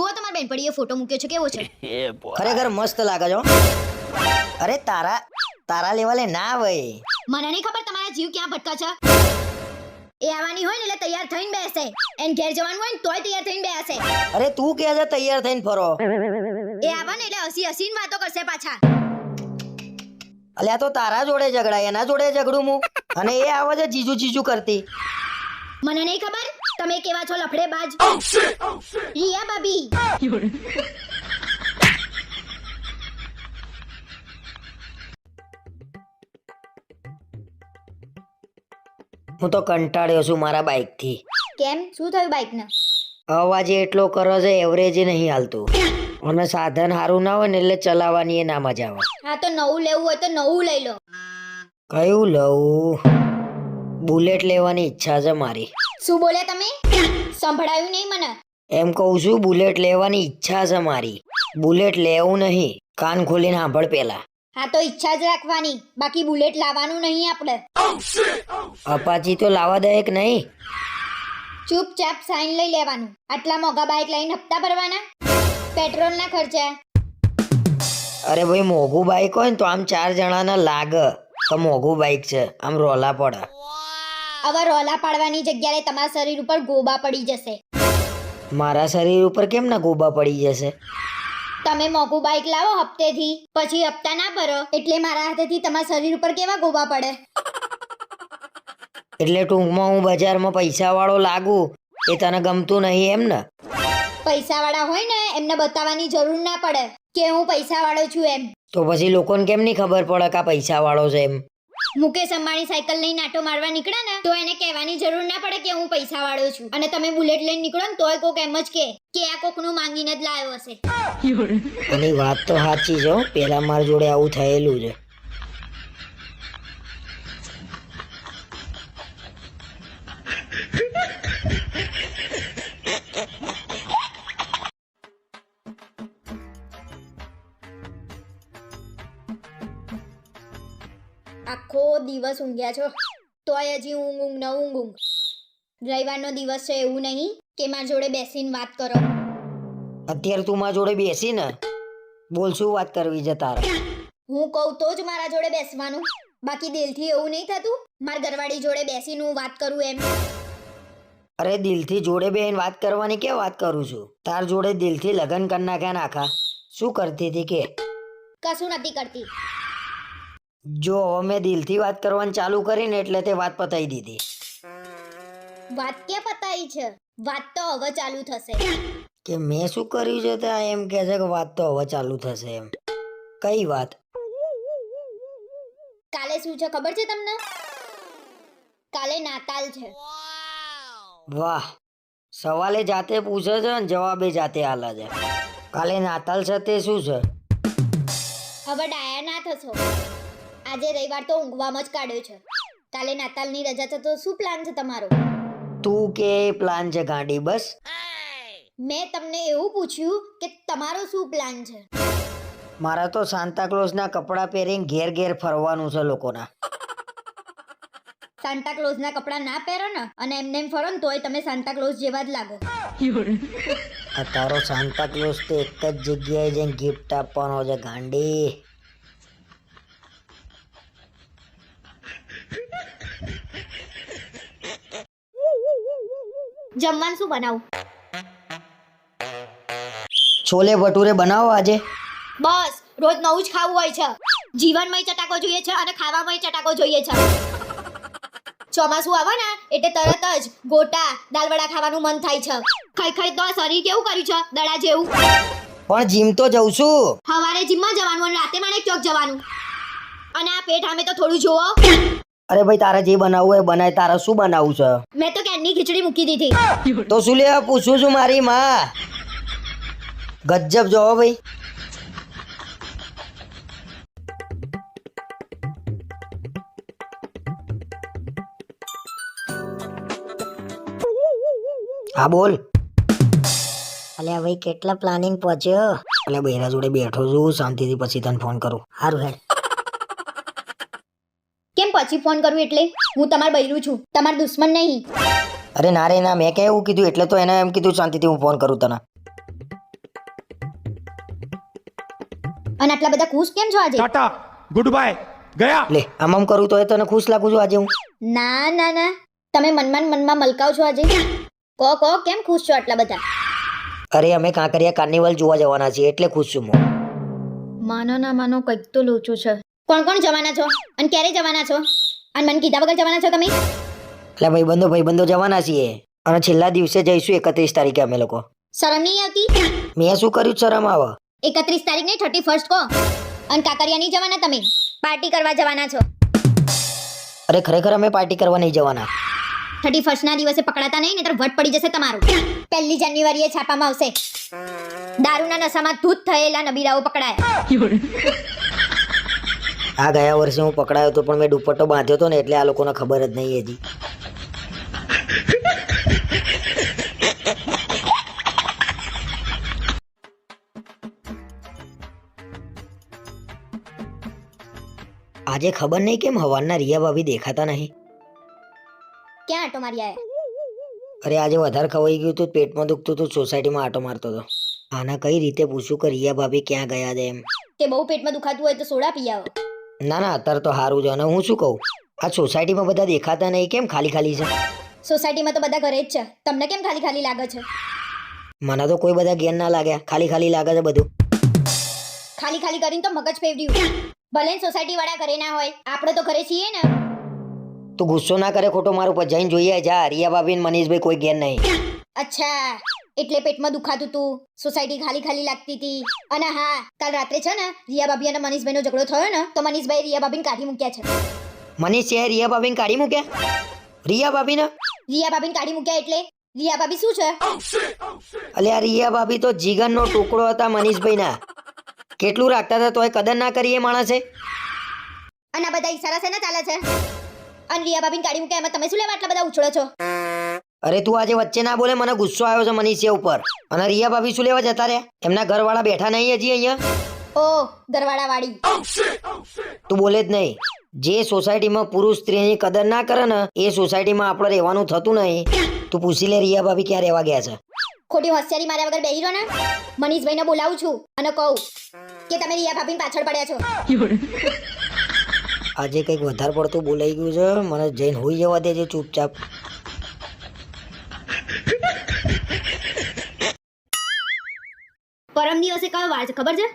જુઓ તમારા બેનપણીએ ફોટો મૂક્યો છે કેવો છે? ખરેખર મસ્ત લાગે છો અરે તારા તારા લેવલે ના ભાઈ. મને નહીં ખબર તમારા જીવ ક્યાં ભટકા છે? એ આવવાની હોય ને એટલે તૈયાર થઈને બેસે. એન ઘેર જવાનું હોય ને તોય તૈયાર થઈને બેસે. અરે તું કે છે તૈયાર થઈને ફરો? એ આવા ને એટલે હસી હસીને વાતો કરશે પાછા. અલ્યા તો તારા જોડે ઝઘડા એના જોડે ઝઘડું હું અને એ આવે છે જીજુ જીજુ કરતી. મને નહીં ખબર? તમે કેવા છો લફડે બાજ? રિયા ભાભી હું તો કંટાળ્યો છું મારા બાઇકથી. કેમ? શું થયું બાઇકને? અવાજ એટલો કરો છે એવરેજ નહીં હાલતું. અને સાધન સારું ના હોય ને એટલે ચલાવવાની એ ના મજા આવે. હા તો નવું લેવું હોય તો નવું લઈ લો. કયું લઉં? બુલેટ લેવાની ઈચ્છા છે મારી. શું બોલ્યા તમે? સંભળાયું નહીં મને. એમ કહું છું બુલેટ લેવાની ઈચ્છા છે મારી. બુલેટ લેવું નહીં. કાન ખોલીને સાંભળ પેલા હા તો ઈચ્છા જ રાખવાની. બાકી બુલેટ લાવવાનું નહીં આપણે. અપાચી તો લાવવા દે કે નહીં. ચૂપચાપ સાઈન લઈ લેવાનું. આટલા મોગા બાઇક લઈને હપ્તા ભરવાના? પેટ્રોલ ના ખર્ચે. અરે ભાઈ મોંઘું બાઈક હોય ને તો આમ ચાર જણાને લાગે. તો મોંઘું બાઇક છે. આમ રોલા પડે. હવે રોલા પાડવાની જગ્યાએ તમારા શરીર ઉપર ગોબા પડી જશે. મારા શરીર ઉપર કેમ ના ગોબા પડી જશે? તમે મોંઘું બાઇક લાવો હપ્તેથી પછી હપ્તા ના ભરો એટલે મારા હાથેથી તમારા શરીર ઉપર કેવા ગોબા પડે? એટલે ટૂંકમાં હું બજારમાં પૈસા વાળો લાગુ એ તને ગમતું નહીં એમ ને? પૈસા વાળા હોય ને એમને બતાવવાની જરૂર ના પડે કે હું પૈસા વાળો છું એમ. તો પછી લોકોને કેમ નહીં ખબર પડે કે આ પૈસા વાળો છે એમ? મુકેશ અંબાણી સાયકલ લઈને આટો મારવા નીકળે ને, તો એને કહેવાની જરૂર ના પડે કે હું પૈસા વાળો છું. અને તમે બુલેટ લઈને નીકળો ને, તોય કોક એમ જ કે કે આ કોકનું માંગીને જ લાવ્યો હશે. અને વાત તો સાચી છે પેલા મારા જોડે આવું થયેલું છે. આખો દિવસ ઊંઘ્યા છો? તોય હજી ઊંઘ ઊંઘ ન ઊંઘ ઊંઘ. રવિવારનો દિવસ છે એવું નહીં કે મારા જોડે બેસીને વાત કરો. અત્યારે તું મારા જોડે બેસી ને બોલ શું વાત કરવી છે તારે? હું કહું તો જ મારા જોડે બેસવાનું. બાકી દિલથી એવું નહીં થતું? મારા ઘરવાળી જોડે બેસીને હું વાત કરું એમ. અરે દિલથી જોડે બેન વાત કરવાની કે વાત કરું છું? તાર જોડે દિલથી લગ્ન કરી નાખ્યા નાખા શું કરતી હતી કે? કશું નથી કરતી. જો હવે મેં દિલથી વાત કરવાનું ચાલુ કરીને એટલે તે વાત પતાઈ દીધી. વાત ક્યાં પતાઈ છે? વાત તો હવે ચાલુ થશે. કે મેં શું કર્યું છે ત્યાં? એમ કહે છે કે વાત તો હવે ચાલુ થશે એમ. કઈ વાત? કાલે શું છે ખબર છે તમને? કાલે નાતાલ છે. વાહ. સવાલે જાતે પૂછે છે અને જવાબે જાતે આલે છે. કાલે નાતાલ છે તે શું છે? હવે ડાયા ના થશો. આજે રવિવાર તો ઊંઘવામાં જ કાઢ્યો છે. કાલે નાતાલની રજા છે તો શું પ્લાન છે તમારો? તું કે પ્લાન છે ગાંડી બસ? મેં તમને એવું પૂછ્યું કે તમારો શું પ્લાન છે? મારા તો સાન્તાક્લોઝના કપડાં પહેરીને ઘેર ઘેર ફરવાનું છે લોકોના. સાન્ટા ક્લોઝના કપડાં ના પહેરો ને અને એમને એમ ફરો ને તોય તમે સાન્ટા ક્લોઝ જેવા જ લાગો. આ તારો ક્લોઝ તો એક જ જગ્યાએ જઈને ગિફ્ટ આપવાનો છે ગાંડી. જમવાનું શું બનાવું? છોલે ભટુરે બનાવો આજે. બસ રોજ નવું જ ખાવું હોય છે. જીવનમય ચટાકો જોઈએ છે અને ખાવામાંય ચટાકો જોઈએ છે. ચોમાસું આવે ને એટલે તરત જ ગોટા દાલવડા ખાવાનું મન થાય છે. ખાઈ ખાઈ તો શરીર કેવું કર્યું છે? દડા જેવું. પણ જીમ તો જઉં છું. સવારે જીમમાં જવાનું અને રાતે માણેક ચોક જવાનું. અને આ પેટ અમે તો થોડું જોવો અરે ભાઈ તારે જે બનાવવું હોય એ બનાય. તારે શું બનાવવું છે? મેં તો કેનની ખીચડી મૂકી દીધી? તો શું લે પૂછું છું મારી માં. ગજબ જો ભાઈ. હા બોલ. અલે ભાઈ કેટલા પ્લાનિંગ પહોંચ્યો? અલે બેરા જોડે બેઠો છું શાંતિથી પછી તને ફોન કરું. સારું હેડ. પાછી ફોન કરું એટલે? હું તમાર બૈરું છું. તમાર દુશ્મન નહીં. અરે ના રે ના મેં કે એવું કીધું? એટલે તો એને એમ કીધું શાંતિથી હું ફોન કરું તને. અને આટલા બધા ખુશ કેમ છો આજે? ટાટા ગુડ બાય ગયા. લે આમ કરું તો એ તને ખુશ લાગુ છું આજે હું. ના ના ના. તમે મનમાં મનમાં મલકાવ છો આજે? કો કો કેમ ખુશ છો આટલા બધા? અરે અમે કાંકરિયા કાર્નિવલ જોવા જવાના છીએ એટલે ખુશ છું હું. માનો ના માનો કંઈક તો લોચો છે. કોણ કોણ જવાના છો? અને ક્યારે જવાના છો? અને મને કીધા વગર જવાના છો તમે? એટલે ભાઈ બંધો જવાના છીએ. અને છેલ્લા દિવસે જઈશું એકત્રીસ તારીખે અમે લોકો. શરમ નહીં આવતી? મેં શું કર્યું શરમ આવે? એકત્રીસ તારીખ ને થર્ટી ફર્સ્ટ કહો અને કાકરિયા નહીં જવાના તમે? પાર્ટી કરવા જવાના છો. અરે ખરેખર અમે પાર્ટી કરવા નહીં જવાના. થર્ટી ફર્સ્ટ ના દિવસે પકડાતા નહીં નહીતર વટ પડી જશે તમારું. પહેલી જાન્યુઆરીએ છાપામાં આવશે. દારૂના નશામાં ધૂત થયેલા નબીરાઓ પકડાયા. આ ગયા વર્ષે હું પકડાયો હતો પણ મેં દુપટ્ટો બાંધ્યો હતો ને એટલે આ લોકોને ખબર જ નહીં હજી. આજે ખબર નહીં કેમ હવારના રિયા ભાભી દેખાતા નહીં? ક્યાં આટો મારી આવે અરે આજે વધારે ખવાઈ ગયું હતું પેટમાં દુખતું હતું સોસાયટીમાં આટો મારતો હતો. આના કઈ રીતે પૂછ્યું કે રિયા ભાભી ક્યાં ગયા છે એમ? તે બહુ પેટમાં દુખાતું હોય તો સોડા પી આવો. ના ના અત્યારે તો સારું છે. અને હું શું કહું? આ સોસાયટીમાં બધા દેખાતા નહીં. કેમ ખાલી ખાલી છે? સોસાયટીમાં તો બધા ઘરે જ છે. તમને કેમ ખાલી ખાલી લાગે છે? મને તો કોઈ બધા ગેન ના લાગ્યા ખાલી ખાલી લાગે છે બધું. ખાલી ખાલી કરીને તો મગજ ફેવડ્યું ભલે સોસાયટી વાળા ઘરે ના હોય. આપણે તો ઘરે છીએ ને. તું ગુસ્સો ના કરે ખોટો મારું પર જઈને જોઈએ જા રિયા ભાભી ને મનીષભાઈ કોઈ ગેન નહીં. અચ્છા. એટલે પેટમાં દુખાતું તું. સોસાયટી ખાલી ખાલી લાગતી હતી અને હા કાલ રાત્રે છે ને રિયા ભાભી અને મનીષભાઈનો ઝઘડો થયો ને તો મનીષભાઈ રિયા ભાભીને કાઢી મૂક્યા છે. મનીષ છે રિયા ભાભીને કાઢી મૂક્યા? રિયા ભાભીને રિયા ભાભીને કાઢી મૂક્યા એટલે રિયા ભાભી શું છે? અલે આ રિયા ભાભી તો જીગનનો ટુકડો હતા મનીષભાઈના. કેટલું રાખતા હતા તોય કદર ના કરી એ માણસે. અને આ બધા ઈશારા છે ને ચાલે છે? અને રિયા ભાભીને કાઢી મૂક્યા એમાં તમે શું લેવા આટલા બધા ઉછળો છો? અરે તું આજે વચ્ચે ના બોલે મને ગુસ્સો આવ્યો છે મનીષિયા ઉપર. અને રિયા ભાભી શું લેવા જતા રહ્યા? એમના ઘરવાળા બેઠા નહીં હજી અહીંયા? ઓ દરવાડા વાળી તું બોલે જ નહીં. જે સોસાયટીમાં પુરુષ સ્ત્રીની કદર ના કરે ને એ સોસાયટીમાં આપણે રહેવાનું થતું નહીં. તું પૂછી લે રિયા ભાભી ક્યાં રહેવા ગયા છે. ખોટી હોશિયારી માર્યા વગર બેહી રહો ને? મનીષભાઈને બોલાવું છું અને કહું કે તમે રિયા ભાભીને પાછળ પડ્યા છો. આજે કંઈક વધારે પડતું બોલાઈ ગયું છે. મને જઈને હોઈ જવા દેજે ચૂપચાપ. પરમ દિવસે કયો વાર છે? ખબર છે?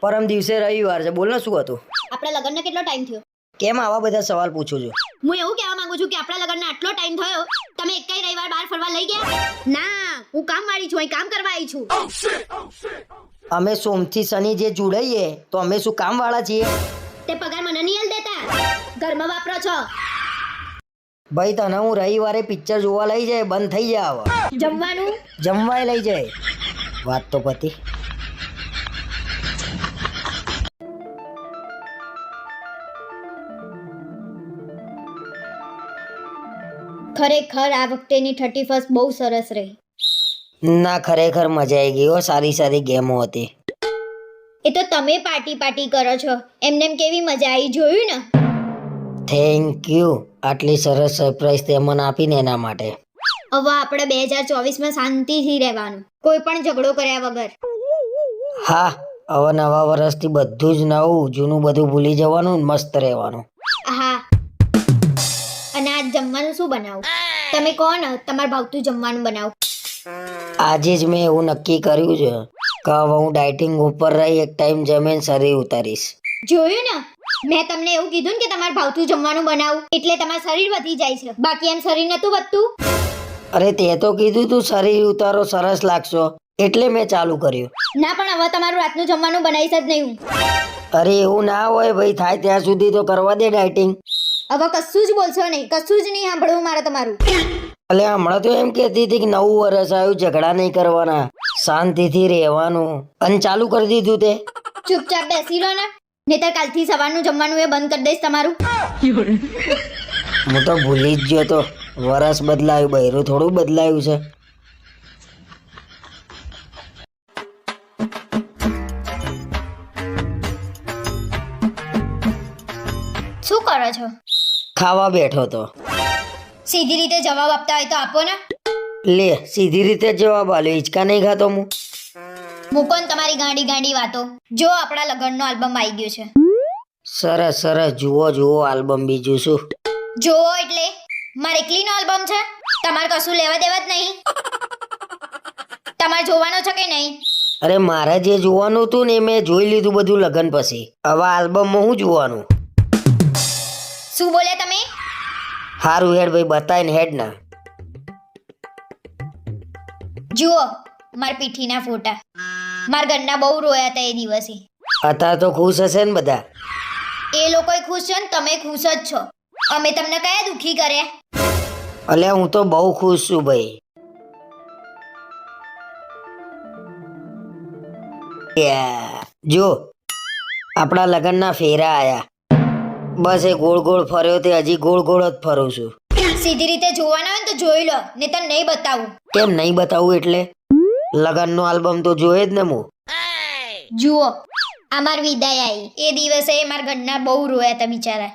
પરમ દિવસે રવિવાર છે. બોલ ને શું હતું? આપણા લગ્નને કેટલો ટાઈમ થયો? કેમ આવા બધા સવાલ પૂછો છો? હું એવું કહેવા માંગુ છું કે આપણા લગ્નને આટલો ટાઈમ થયો તમે એકેય રવિવાર બહાર ફરવા લઈ ગયા? ના હું કામ વાળી છું અહીં કામ કરવા આવી છું. અમે સોમથી શનિ જે જોડાઈએ તો અમે શું કામ વાળા છીએ? તે પગાર મને નહીં આલ દેતા. ઘરમાં વાપરો છો. ભાઈ તને હું રવિવારે પિક્ચર જોવા લઈ જાય બંધ થઈ જાય હવે જમવાનું? જમવાય લઈ જાય. વાત તો પતી. ખરેખર આ વખતેની થર્ટી ફર્સ્ટ બહુ સરસ રહી. ના ખરેખર મજા આવી ગઈ હો. સારી સારી ગેમો હતી. એ તો તમે પાર્ટી પાર્ટી કરો છો. એમને એમ કેવી મજા આવી જોયું ને? થેન્ક યુ આટલી સરસ સરપ્રાઈઝ તે મને આપીને એના માટે. હવે આપણે બે હજાર ચોવીસમાં શાંતિથી રહેવાનું. કોઈ પણ ઝઘડો કર્યા વગર. હા હવે નવા વર્ષથી બધું જ નવું જૂનું બધું ભૂલી જવાનું મસ્ત રહેવાનું. જમવાનું શું બનાવું? તમે કહો ને તમારે ભાવતું જમવાનું બનાવો. આજે જ મેં એવું નક્કી કર્યું છે કે હવે હું ડાયટિંગ ઉપર રહી એક ટાઈમ જમીન શરીર ઉતારીશ. જોયું ને? મેં તમને એવું કીધું ને કે તમારે ભાવતું જમવાનું બનાવું એટલે તમારું શરીર વધી જાય છે. બાકી એમ શરીર નતું વધતું? અરે તે તો કીધું તું શરીર ઉતારો સરસ લાગશો એટલે મેં ચાલુ કર્યું. ના પણ હવે તમારું રાતનું જમવાનું બનાવીશ જ નહીં અરે એવું ના હોય ભાઈ થાય ત્યાં સુધી તો કરવા દે ડાયટિંગ હવે કશું જ બોલશો નહીં કશું જ નહીં સાંભળવું મારે તમારું. અલે હમણાં તો એમ કહેતી હતી કે નવું વર્ષ આવ્યું ઝઘડા નહીં કરવાના શાંતિથી રહેવાનું. અને ચાલુ કરી દીધું તે. ચૂપચાપ બેસી રહો ને નહીતર કાલથી સવારનું જમવાનું એ બંધ કરી દઈશ તમારું. હું તો ભૂલી જ ગયો તો વરસ બદલાયું બૈરું થોડું બદલાયું છે. શું કરો છો? ખાવા બેઠો તો. સીધી રીતે જવાબ આપતા હોય તો આપો ને. લે સીધી રીતે જવાબ આલ્યો હિંચકા નહીં ખાતો હું. મૂકો ને તમારી ગાંડી ગાંડી વાતો. જો આપણા લગ્નનો આલ્બમ આવી ગયો છે. સરસ સરસ જુઓ જુઓ આલ્બમ બીજું શું. જુઓ એટલે મારે એકલીનો આલ્બમ છે? તમારે કશું લેવા દેવા જ નહીં. તમારે જોવાનો છે કે નહીં? અરે મારે જે જોવાનું હતું ને એ મેં જોઈ લીધું બધું લગ્ન પછી. હવે આલ્બમમાં હું જોવાનું? શું બોલ્યા તમે? હારું હેડ ભાઈ બતાવીને હેડ ના. જુઓ મારા પીઠીના ફોટા. મારા ઘરના બહુ રોયા હતા એ દિવસે. અત્યારે તો ખુશ હશે ને બધા? એ લોકોય ખુશ છે ને તમે ખુશ જ છો. અમે તમને કયા દુખી કર્યા અલે હું તો બહુ ખુશ છું ભાઈ. જો આપણા લગ્નના ફેરા આયા. બસ એ ગોળ ગોળ ફર્યો તે હજી ગોળ ગોળ જ ફરું છું. સીધી રીતે જોવાના હોય ને તો જોઈ લો નહીં તો નહીં બતાવું. કેમ નહીં બતાવું એટલે? લગ્નનો આલ્બમ તો જોયે જ ને હું. જુઓ આ માર વિદાય આવી એ દિવસે મારા ઘરના બહુ રોયા હતા બિચારા.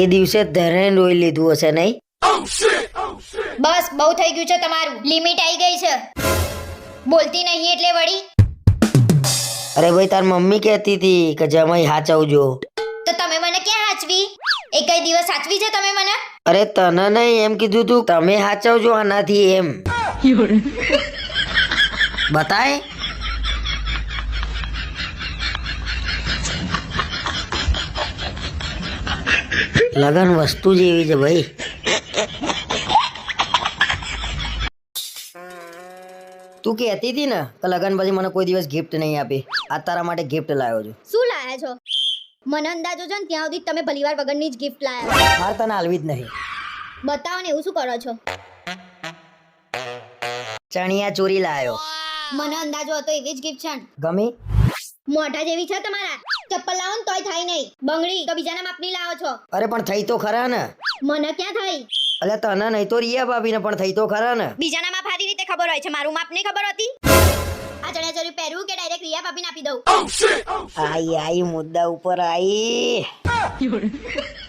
એ દિવસે ધરણ રોઈ લીધું હશે નહીં? બસ બહુ થઈ ગયું છે તમારું. લિમિટ આવી ગઈ છે. બોલતી નહીં એટલે વળી. અરે ભાઈ તાર મમ્મી કહેતી હતી કે જમાઈ હાચવજો. તો તમે મને ક્યાં હાચવી? કઈ દિવસ સાચવી છે તમે મને? અરે તને નહીં એમ કીધું તું તમે હાચવજો આનાથી એમ. બતાય. લગન વસ્તુ જ એવી છે ભાઈ. તું કહેતી હતી ને કે લગન પછી મને કોઈ દિવસ ગિફ્ટ નહીં આપી. આ તારા માટે ગિફ્ટ લાવ્યો છું. શું લાયા છો? મને અંદાજો છે ને ત્યાં સુધી તમે ભલીવાર વગરની જ ગિફ્ટ લાયા મારે તને હાલવી જ નહીં. બતાવો ને એવું શું કરો છો? ચણિયા ચોરી લાવ્યો મને અંદાજો હતો એવી જ ગિફ્ટ છે. ગમી? મોઢા જેવી છે તમારા? ચપ્પલ લાવો ને તોય થાય નહીં. બંગડી તો બીજાના માપની લાવો છો. અરે પણ થઈ તો ખરા ને. મને ક્યાં થઈ? અલે તને નહીં તો રિયા ભાભીને પણ થઈ તો ખરા ને. બીજાના માપ સારી રીતે ખબર હોય છે મારું માપ નહીં ખબર હતી? આ ચણિયા ચોરી પહેરવું કે ડાયરેક્ટ રિયા ભાભીને આપી દઉં? આઈ આઈ મુદ્દા ઉપર આઈ.